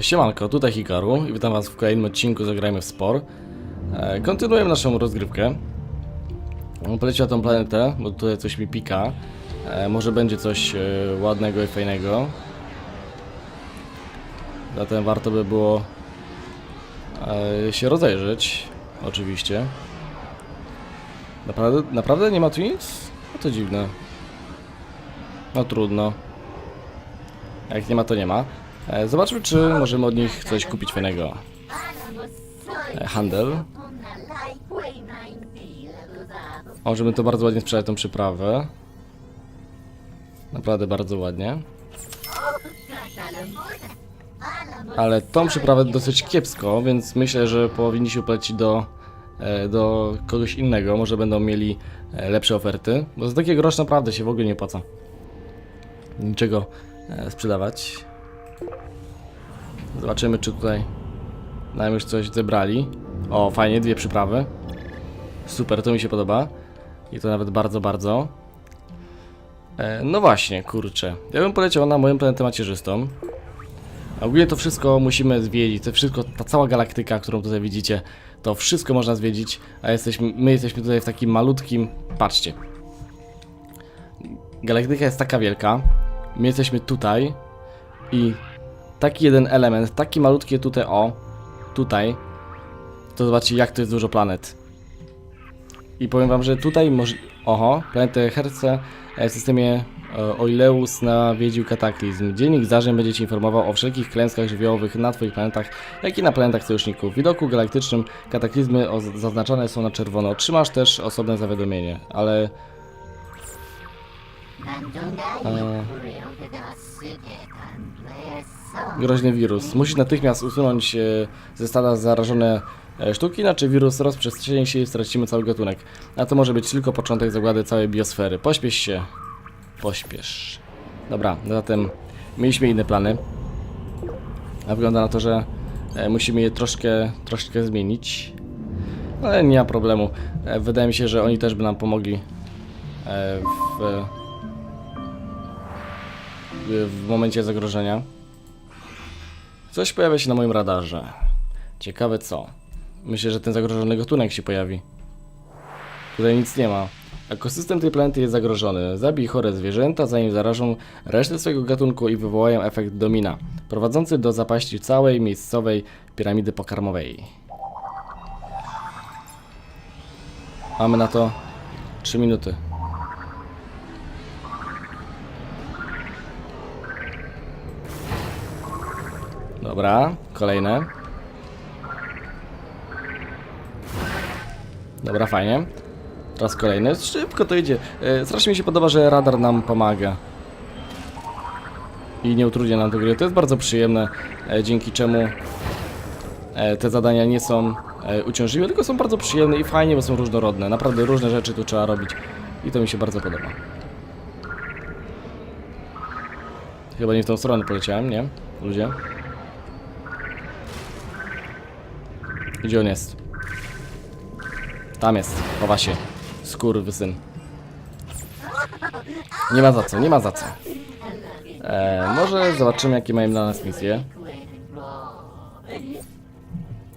Siemanko, tutaj Hikaru i witam was w kolejnym odcinku Zagrajmy w Spor. E, Kontynuujemy naszą rozgrywkę. Poleciła tą planetę, bo tutaj coś mi pika. E, Może będzie coś e, ładnego i fajnego. Zatem warto by było się rozejrzeć, oczywiście. Naprawdę, naprawdę nie ma tu nic? No to dziwne. No trudno. Jak nie ma, to nie ma. E, Zobaczmy, czy możemy od nich coś kupić fajnego. E, Handel. Możemy to bardzo ładnie sprzedać tą przyprawę. Naprawdę bardzo ładnie. Ale tą przyprawę dosyć kiepsko, więc myślę, że powinniśmy polecić do, e, do kogoś innego. Może będą mieli lepsze oferty. Bo za takiego grosz naprawdę się w ogóle nie opłaca. Niczego sprzedawać. Zobaczymy, czy tutaj nam już coś zebrali. O, fajnie, dwie przyprawy. Super, to mi się podoba. I to nawet bardzo, bardzo. E, no właśnie, kurczę. Ja bym poleciał na moją planetę macierzystą. Ogólnie to wszystko musimy zwiedzić. To wszystko, ta cała galaktyka, którą tutaj widzicie, to wszystko można zwiedzić. A jesteśmy, my jesteśmy tutaj w takim malutkim. Patrzcie. Galaktyka jest taka wielka. My jesteśmy tutaj. I taki jeden element, taki malutkie tutaj, o, tutaj, to zobaczcie jak to jest dużo planet. I powiem wam, że tutaj może... Oho, planetę Herce e, w systemie e, Oileus nawiedził kataklizm. Dziennik zdarzeń będzie ci informował o wszelkich klęskach żywiołowych na twoich planetach, jak i na planetach sojuszników. W widoku galaktycznym kataklizmy zaznaczane są na czerwono. Otrzymasz też osobne zawiadomienie, ale... E, groźny wirus. Musisz natychmiast usunąć e, ze stada zarażone e, sztuki, inaczej wirus rozprzestrzeni się i stracimy cały gatunek. A to może być tylko początek zagłady całej biosfery. Pośpiesz się. Pośpiesz. Dobra, zatem mieliśmy inne plany. A wygląda na to, że musimy je troszkę, troszkę zmienić. Ale nie ma problemu. Wydaje mi się, że oni też by nam pomogli w, w, w momencie zagrożenia. Coś pojawia się na moim radarze. Ciekawe co. Myślę, że ten zagrożony gatunek się pojawi. Tutaj nic nie ma. Ekosystem tej planety jest zagrożony. Zabij chore zwierzęta, zanim zarażą resztę swojego gatunku i wywołają efekt domina, prowadzący do zapaści całej miejscowej piramidy pokarmowej. Mamy na to 3 minuty. Dobra, kolejne. Dobra, fajnie. Teraz kolejne. Szybko to idzie. E, Strasznie mi się podoba, że radar nam pomaga. I nie utrudnia nam tej gry. To jest bardzo przyjemne, e, dzięki czemu e, te zadania nie są uciążliwe, tylko są bardzo przyjemne i fajnie, bo są różnorodne. Naprawdę różne rzeczy tu trzeba robić. I to mi się bardzo podoba. Chyba nie w tą stronę poleciałem, nie? Ludzie. Gdzie on jest? Tam jest, chowa się. Skurwysyn. Nie ma za co, nie ma za co. E, może zobaczymy, jakie mają dla nas misje.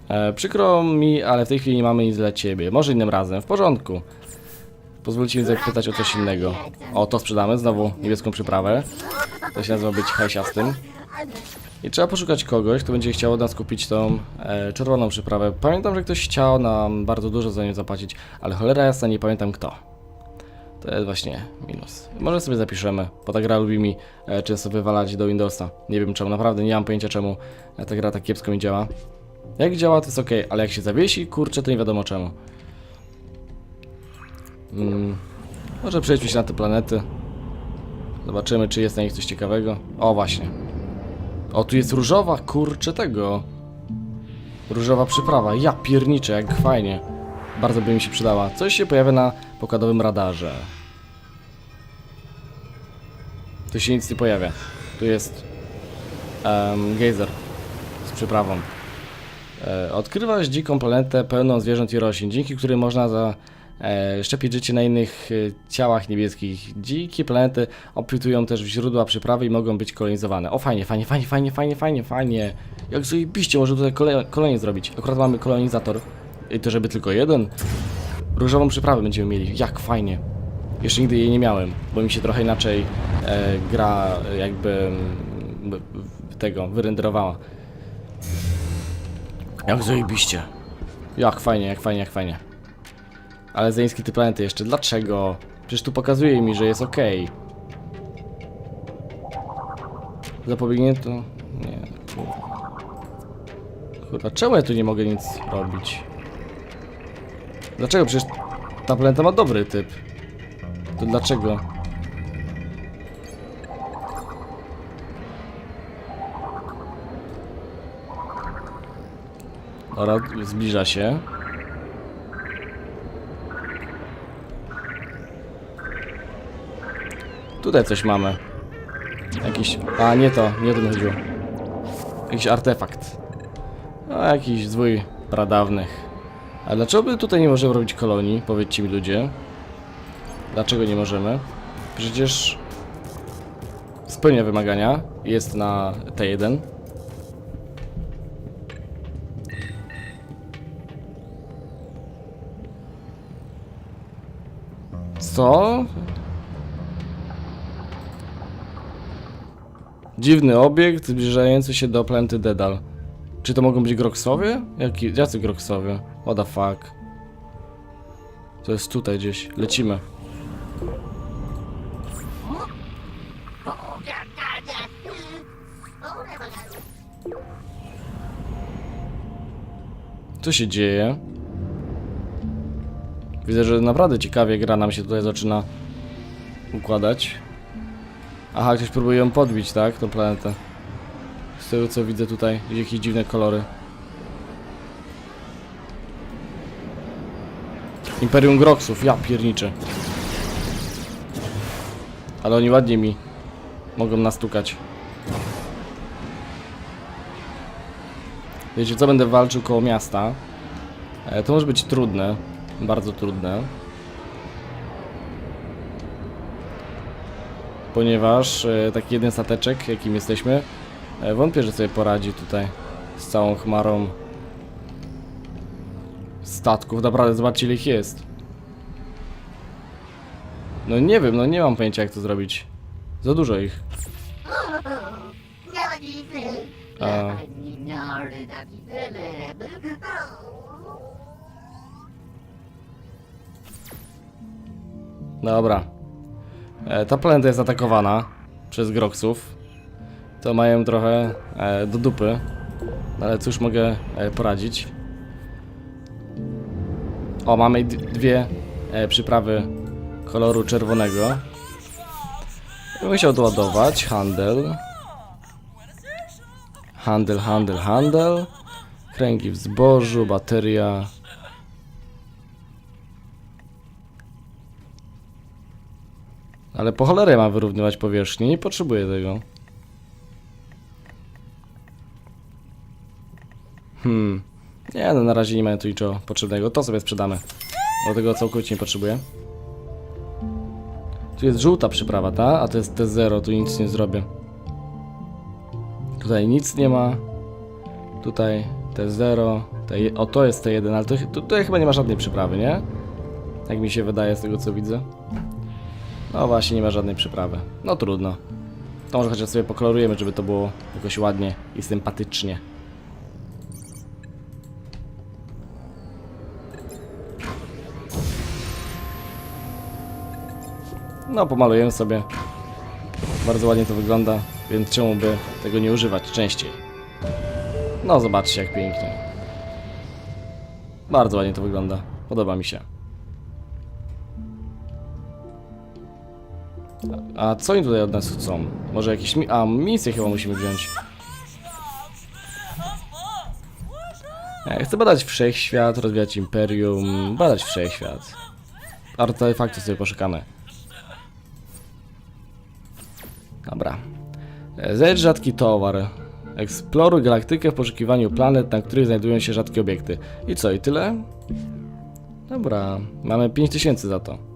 E, przykro mi, ale w tej chwili nie mamy nic dla ciebie. Może innym razem, w porządku. Pozwólcie mi zapytać o coś innego. O, to sprzedamy, znowu niebieską przyprawę. To się nazywa być hajsiastym. I trzeba poszukać kogoś, kto będzie chciał od nas kupić tą e, czerwoną przyprawę. Pamiętam, że ktoś chciał nam bardzo dużo za nią zapłacić, ale cholera jasna nie pamiętam kto. To jest właśnie minus. Może sobie zapiszemy, bo ta gra lubi mi e, często wywalać do Windowsa. Nie wiem czemu, naprawdę nie mam pojęcia czemu e, ta gra tak kiepsko mi działa. Jak działa to jest ok, ale jak się zawiesi, kurczę, to nie wiadomo czemu. Mm, może przejdźmy się na te planety. Zobaczymy, czy jest na nich coś ciekawego. O, właśnie. O, tu jest różowa, kurczę tego. Różowa przyprawa. Ja pierniczę, jak fajnie. Bardzo by mi się przydała. Coś się pojawia na pokładowym radarze. Tu się nic nie pojawia. Tu jest um, gejzer z przyprawą. E, odkrywasz dziką planetę pełną zwierząt i roślin, dzięki którym można za szczepić życie na innych e, ciałach niebieskich. Dzikie planety obfitują też w źródła przyprawy i mogą być kolonizowane. O fajnie, fajnie, fajnie, fajnie, fajnie, fajnie, fajnie. Jak zajebiście, może tutaj kole kolonię zrobić. Akurat mamy kolonizator. I to żeby tylko jeden. Różową przyprawę będziemy mieli. Jak fajnie. Jeszcze nigdy jej nie miałem, bo mi się trochę inaczej e, gra e, jakby tego wyrenderowała. Jak zajebiście. Jak fajnie, jak fajnie, jak fajnie. Ale zański ty planety jeszcze. Dlaczego? Przecież tu pokazuje mi, że jest ok. Zapobiegnięto... Nie. Kurwa, czemu ja tu nie mogę nic robić? Dlaczego? Przecież ta planeta ma dobry typ. To dlaczego? Dobra, zbliża się. Tutaj coś mamy. Jakiś... A, nie to, nie o to mi chodziło. Jakiś artefakt. A, jakiś zwój pradawnych. A dlaczego by tutaj nie możemy robić kolonii? Powiedzcie mi ludzie. Dlaczego nie możemy? Przecież spełnia wymagania. Jest na T1. Co? Dziwny obiekt zbliżający się do planety Dedal. Czy to mogą być Groksowie? Jaki, jacy Groksowie? What the fuck? To jest tutaj gdzieś. Lecimy. Co się dzieje? Widzę, że naprawdę ciekawie gra nam się tutaj zaczyna układać. Aha, ktoś próbuje ją podbić, tak? Tą planetę. Z tego co widzę tutaj, jakieś dziwne kolory. Imperium Groxów, ja pierniczę. Ale oni ładnie mi mogą nastukać. Wiecie co, będę walczył koło miasta. E, to może być trudne, bardzo trudne. Ponieważ e, taki jeden stateczek, jakim jesteśmy, e, wątpię, że sobie poradzi tutaj z całą chmarą statków. Naprawdę, zobaczcie ile ich jest. No nie wiem, no nie mam pojęcia jak to zrobić. Za dużo ich. A, dobra. E, ta planeta jest atakowana przez Groxów. To mają trochę e, do dupy. No Ale cóż mogę e, poradzić. O, mamy dwie przyprawy koloru czerwonego. Bym Musiał doładować. Handel. Handel, handel, handel. Kręgi w zbożu, bateria. Ale po cholerę ma wyrównywać powierzchnię, nie potrzebuję tego. Hmm. Nie no, na razie nie mamy tu niczego potrzebnego. To sobie sprzedamy. Bo tego całkowicie nie potrzebuję. Tu jest żółta przyprawa, ta? A to jest T0, tu nic nie zrobię. Tutaj nic nie ma. Tutaj T0. T... O, to jest T1, ale tutaj chyba nie ma żadnej przyprawy, nie? Tak mi się wydaje z tego co widzę. No właśnie, nie ma żadnej przyprawy. No trudno. To może chociaż sobie pokolorujemy, żeby to było jakoś ładnie i sympatycznie. No, pomalujemy sobie. Bardzo ładnie to wygląda, więc czemu by tego nie używać częściej? No, zobaczcie jak pięknie. Bardzo ładnie to wygląda. Podoba mi się. A co oni tutaj od nas chcą? Może jakieś mi A, misje chyba musimy wziąć. Chcę badać wszechświat, rozwijać imperium, badać wszechświat. Artefakty sobie poszukamy. Dobra. Zejdź rzadki towar. Eksploruj galaktykę w poszukiwaniu planet, na których znajdują się rzadkie obiekty. I co, i tyle? Dobra, mamy 5000 za to.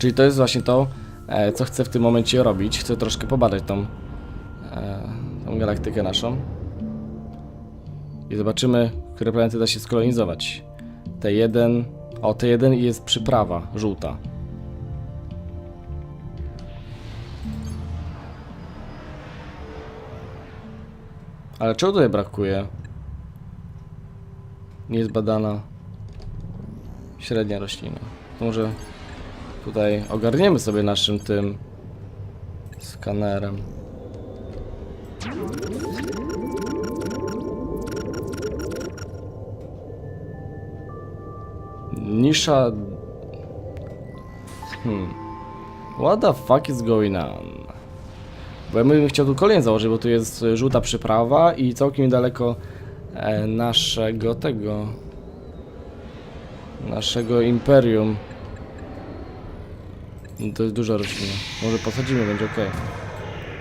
Czyli to jest właśnie to, e, co chcę w tym momencie robić. Chcę troszkę pobadać tą, e, tą galaktykę naszą. I zobaczymy, które planety da się skolonizować. T1. O, T1 i jest przyprawa żółta. Ale czego tutaj brakuje? Nie jest badana średnia roślina. To może tutaj ogarniemy sobie naszym tym skanerem. Nisza... Hmm. What the fuck is going on? Bo ja bym chciał tu kolejny założyć, bo tu jest żółta przyprawa i całkiem niedaleko e, naszego tego... Naszego imperium. No To jest duża roślina. Może posadzimy, będzie ok.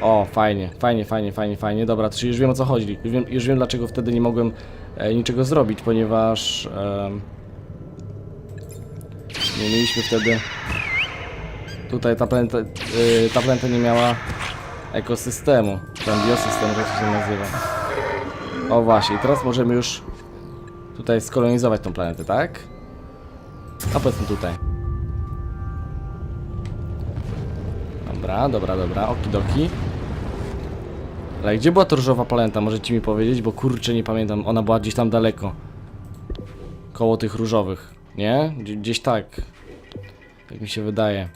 O, fajnie, fajnie, fajnie, fajnie, fajnie. Dobra, czyli już wiem o co chodzi. Już wiem, już wiem dlaczego wtedy nie mogłem e, niczego zrobić, ponieważ em, nie mieliśmy wtedy. Tutaj ta planeta, y, ta planeta nie miała ekosystemu, ten biosystem, jak się nazywa. O właśnie, i teraz możemy już tutaj skolonizować tą planetę, tak? A powiedzmy tutaj. Dobra, dobra, dobra, okidoki. Ale gdzie była to różowa planeta, możecie mi powiedzieć, bo kurczę nie pamiętam, ona była gdzieś tam daleko. Koło tych różowych, nie? Gdzie- Gdzieś tak. Tak mi się wydaje.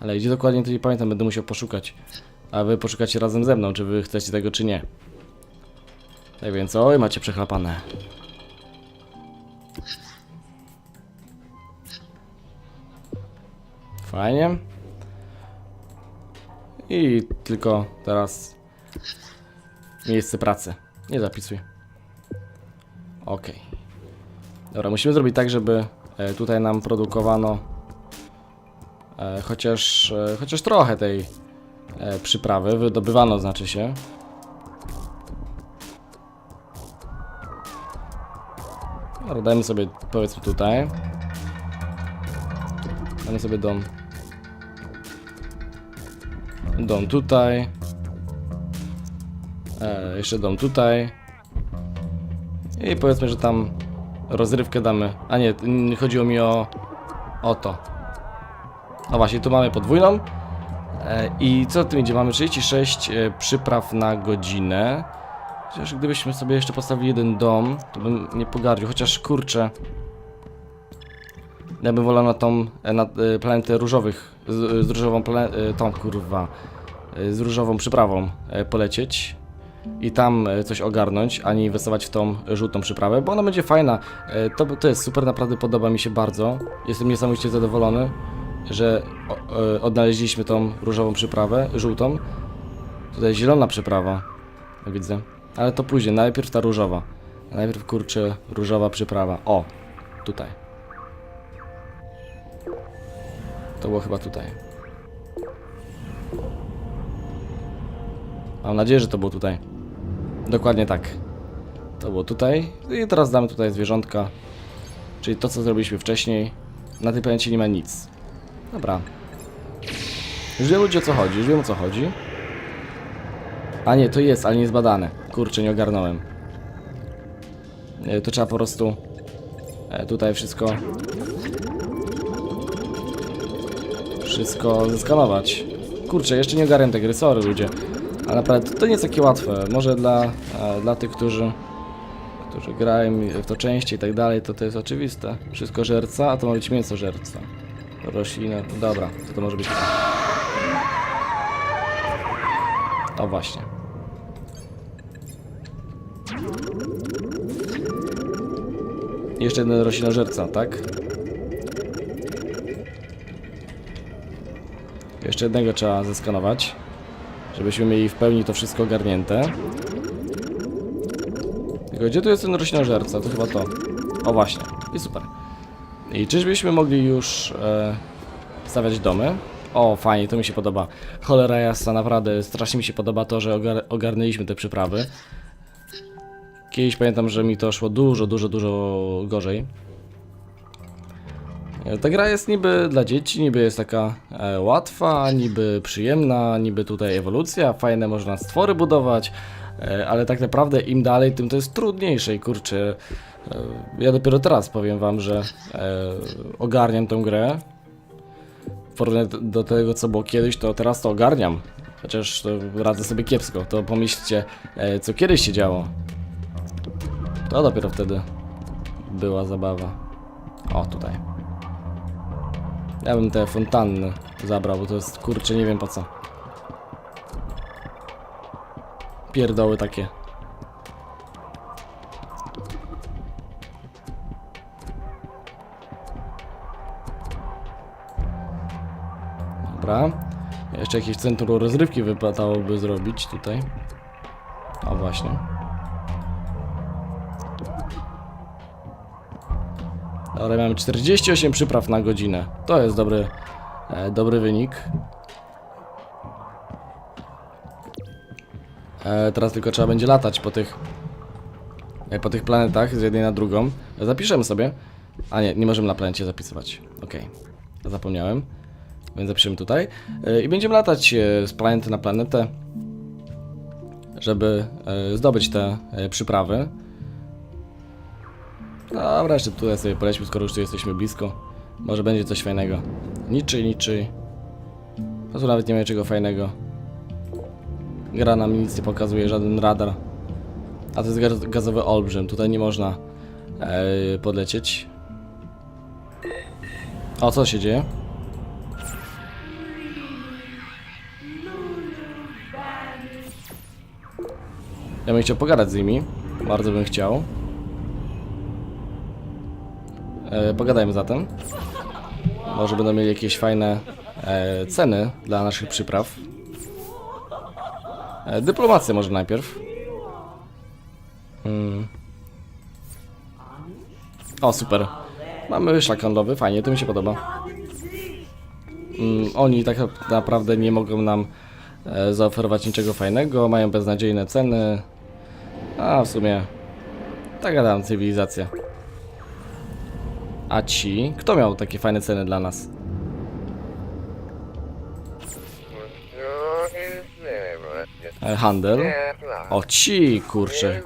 Ale gdzie dokładnie to nie pamiętam, będę musiał poszukać. A wy poszukacie razem ze mną, czy wy chcecie tego, czy nie. Tak więc, oj, macie przechlapane. Fajnie. I tylko teraz miejsce pracy. Nie zapisuj. Ok. Dobra, musimy zrobić tak, żeby e, tutaj nam produkowano e, chociaż, e, chociaż trochę tej przyprawy. Wydobywano znaczy się. Dajmy sobie powiedzmy tutaj. Damy sobie dom. Dom tutaj. E, jeszcze dom tutaj. I powiedzmy, że tam rozrywkę damy. A nie, chodziło mi o, o to. No właśnie, tu mamy podwójną. E, I co tym idzie? Mamy 36 e, przypraw na godzinę. Chociaż gdybyśmy sobie jeszcze postawili jeden dom, to bym nie pogardził. Chociaż kurczę. Ja bym wolał na tą e, na e, planetę różowych. Z, z różową planetą. Tą kurwa. e, Z różową przyprawą e, polecieć i tam e, coś ogarnąć, a nie inwestować w tą żółtą przyprawę, bo ona będzie fajna. E, To, to jest super, naprawdę podoba mi się bardzo. Jestem niesamowicie zadowolony, że e, odnaleźliśmy tą różową przyprawę, żółtą. Tutaj zielona przyprawa, widzę. Ale to później, najpierw ta różowa. Najpierw kurczę, różowa przyprawa. O, tutaj. To było chyba tutaj. Mam nadzieję, że to było tutaj. Dokładnie tak. To było tutaj. I teraz damy tutaj zwierzątka. Czyli to, co zrobiliśmy wcześniej. Na tej planecie nie ma nic. Dobra. Już wiem ludzie o co chodzi, już wiem o co chodzi. A nie, to jest, ale nie zbadane. Kurczę, nie ogarnąłem. E, To trzeba po prostu e, tutaj wszystko wszystko zeskanować. Kurczę, jeszcze nie ogarniam tej gry, sorry ludzie. Ale naprawdę to nie jest takie łatwe. Może dla, dla tych, którzy, którzy grają w to częściej i tak dalej, to to jest oczywiste. Wszystko żerca, a to ma być mięso żerca. Rośliny, dobra, to to może być. O właśnie. Jeszcze jeden roślinożerca, tak? Jeszcze jednego trzeba zeskanować, żebyśmy mieli w pełni to wszystko ogarnięte. Tylko gdzie tu jest ten roślinożerca? To chyba to. O właśnie, i super. I czyżbyśmy mogli już e, stawiać domy? O, fajnie, to mi się podoba. Cholera jasna, naprawdę strasznie mi się podoba to, że ogar ogarnęliśmy te przyprawy. Kiedyś pamiętam, że mi to szło dużo, dużo, dużo gorzej. Ta gra jest niby dla dzieci, niby jest taka e, łatwa, niby przyjemna, niby tutaj ewolucja, fajne można stwory budować, e, ale tak naprawdę im dalej, tym to jest trudniejsze i kurczę, e, ja dopiero teraz powiem wam, że e, ogarniam tę grę. W porównaniu do- tego, co było kiedyś, to teraz to ogarniam. Chociaż radzę sobie kiepsko, to pomyślcie, e, co kiedyś się działo. To dopiero wtedy była zabawa. O, tutaj. Ja bym te fontanny zabrał, bo to jest kurczę nie wiem po co. Pierdoły takie. Dobra. Jeszcze jakieś centrum rozrywki wypadałoby zrobić tutaj. O właśnie. Dobra, mamy 48 przypraw na godzinę. To jest dobry, e, dobry wynik. E, teraz tylko trzeba będzie latać po tych, e, po tych planetach z jednej na drugą. Zapiszemy sobie. A nie, nie możemy na planecie zapisywać. Okej, zapomniałem. Więc zapiszemy tutaj. E, I będziemy latać e, z planety na planetę, żeby e, zdobyć te e, przyprawy. Dobra, jeszcze tutaj sobie polećmy, skoro już tu jesteśmy blisko. Może będzie coś fajnego. Niczy, niczy. A tu nawet nie ma niczego fajnego. Gra nam nic nie pokazuje, żaden radar. A to jest gaz gazowy olbrzym, tutaj nie można e, podlecieć. O, co się dzieje? Ja bym chciał pogadać z nimi. Bardzo bym chciał. E, pogadajmy zatem. Może będą mieli jakieś fajne e, ceny dla naszych przypraw. E, dyplomację może najpierw. Mm. O, super. Mamy szlak handlowy, fajnie, to mi się podoba. Mm, oni tak naprawdę nie mogą nam e, zaoferować niczego fajnego, mają beznadziejne ceny. A w sumie taka tam cywilizacja. A ci? Kto miał takie fajne ceny dla nas? Handel. O ci, kurczę.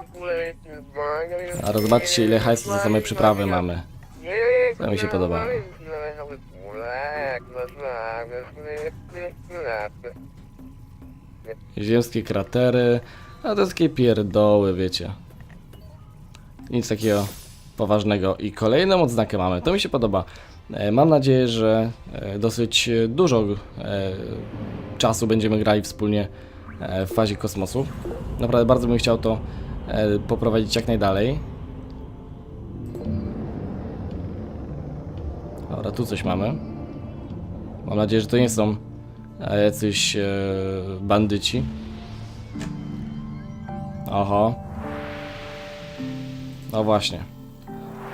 A zobaczcie ile hajsu za same przyprawy mamy. To mi się podoba. Ziemskie kratery. A to takie pierdoły, wiecie. Nic takiego poważnego. I kolejną odznakę mamy. To mi się podoba. E, Mam nadzieję, że e, dosyć dużo e, czasu będziemy grali wspólnie w fazie kosmosu. Naprawdę bardzo bym chciał to poprowadzić jak najdalej. Dobra, tu coś mamy. Mam nadzieję, że to nie są jacyś bandyci. Oho. No właśnie.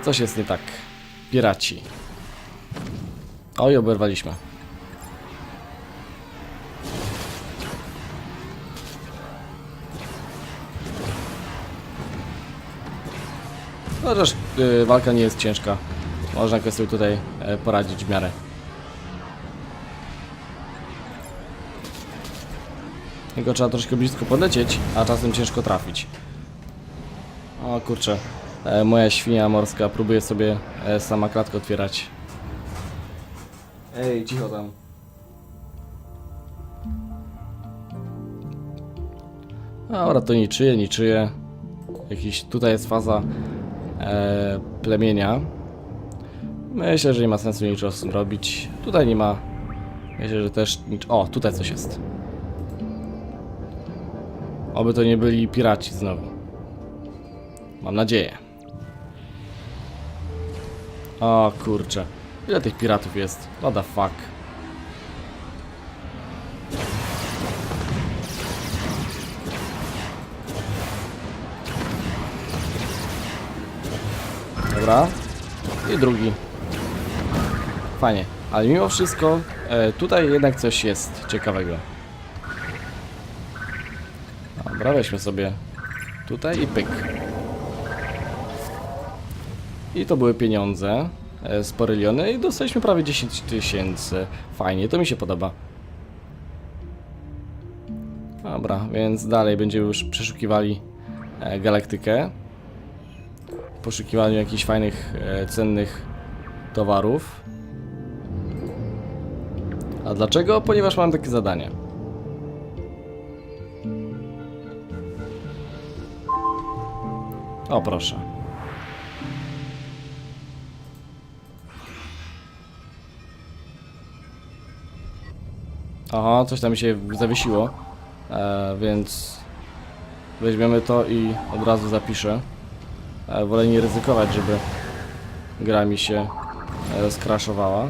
Coś jest nie tak. Piraci. Oj, oberwaliśmy. Chociaż y, walka nie jest ciężka. Można jakoś sobie tutaj e, poradzić w miarę. Tylko trzeba troszkę blisko podlecieć, a czasem ciężko trafić. O kurczę, moja świnia morska próbuje sobie e, sama klatkę otwierać. Ej, cicho tam. Dobra, to niczyje, niczyje. Jakiś, tutaj jest faza e, plemienia. Myślę, że nie ma sensu niczego z tym robić. Tutaj nie ma. Myślę, że też nic. O, tutaj coś jest. Oby to nie byli piraci znowu. Mam nadzieję. O kurczę. Ile tych piratów jest? What the fuck? Dobra. I drugi. Fajnie. Ale mimo wszystko e, tutaj jednak coś jest ciekawego. Dobra, weźmy sobie tutaj i pyk. I to były pieniądze. e, sporyliony i dostaliśmy prawie 10 tysięcy. Fajnie, to mi się podoba. Dobra, więc dalej będziemy już przeszukiwali e, galaktykę. W poszukiwaniu jakichś fajnych, e, cennych towarów. A dlaczego? Ponieważ mam takie zadanie. O proszę. Aha, coś tam się zawiesiło, e, więc weźmiemy to i od razu zapiszę. E, wolę nie ryzykować, żeby gra mi się e, skraszowała.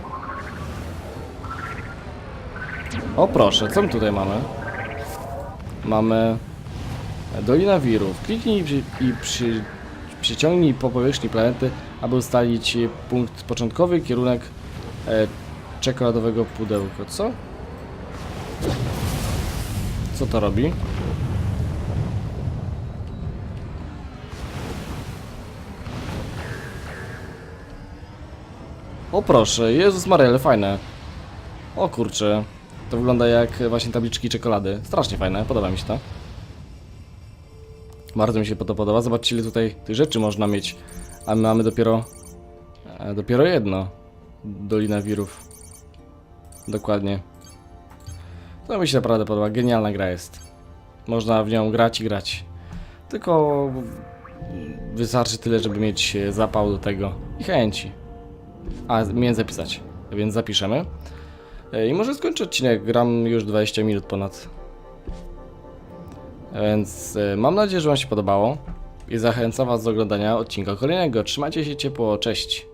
O proszę, co my tutaj mamy? Mamy Dolina Wirów. Kliknij i, przy, i przy, przyciągnij po powierzchni planety, aby ustalić punkt początkowy, kierunek e, czekoladowego pudełka. Co? Co to robi? O proszę, Jezus Maria, ale fajne. O kurczę, to wygląda jak właśnie tabliczki czekolady. Strasznie fajne, podoba mi się to. Bardzo mi się to podoba. Zobaczcie, ile tutaj tych rzeczy można mieć. A my mamy dopiero. E, dopiero jedno. Dolina Wirów. Dokładnie. To mi się naprawdę podoba. Genialna gra jest. Można w nią grać i grać. Tylko wystarczy tyle, żeby mieć zapał do tego i chęci. A, miałem zapisać, więc zapiszemy. E, I może skończę odcinek. Gram już 20 minut ponad. Więc e, mam nadzieję, że Wam się podobało i zachęcam Was do oglądania odcinka kolejnego. Trzymajcie się ciepło, cześć!